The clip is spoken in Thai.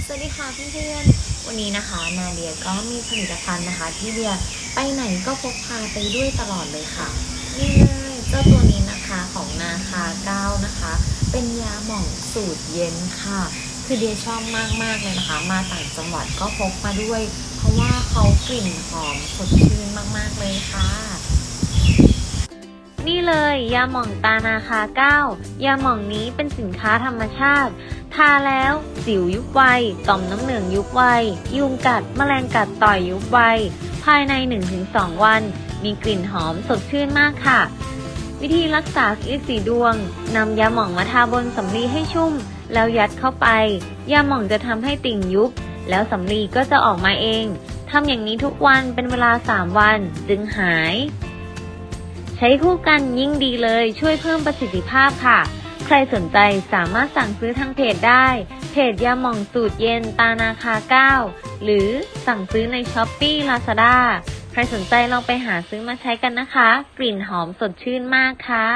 สวัสดีค่ะเพื่อนๆ วันนี้นะคะนาเดียก็มีผลิตภัณฑ์นะคะ ที่เดียไปไหนก็พกพาไปด้วยตลอดเลยค่ะนี่เลยเจ้าตัวนี้นะคะของนาคาเก้านะคะ เป็นยาหม่องสูตรเย็นค่ะ คือเดียชอบมากๆเลยนะคะ มาต่างจังหวัดก็พกมาด้วย เพราะว่าเขากลิ่นหอมสดชื่นมากๆเลยค่ะ เลย ยาหม่องตานาคาเก้ายาหม่องนี้เป็นสินค้าธรรมชาติ ทาแล้วสิวยุบไว ต่อมน้ำเหลืองยุบไว ยุงกัดแมลงกัดต่อยยุบไว ภายใน 1-2 วัน มีกลิ่นหอมสดชื่นมากค่ะ วิธีรักษาลิสีดวงนำยาหม่องมาทาบนสำลีให้ชุ่ม แล้วยัดเข้าไป ยาหม่องจะทำให้ติ่งยุบ แล้วสำลีก็จะออกมาเองทำอย่างนี้ทุกวันเป็นเวลา 3 วันจึงหาย ช้คู่กันยิ่งดีเลยช่วยเพิ่มประสิทธิภาพค่ะ ใครสนใจสามารถสั่งซื้อทางเพจได้ เพจยาหม่องสูตรเย็นตานาคา9หรือสั่งซื้อในช้อปปี้ลาซาด้าใครสนใจลองไปหาซื้อมาใช้กันนะคะ กลิ่นหอมสดชื่นมากค่ะ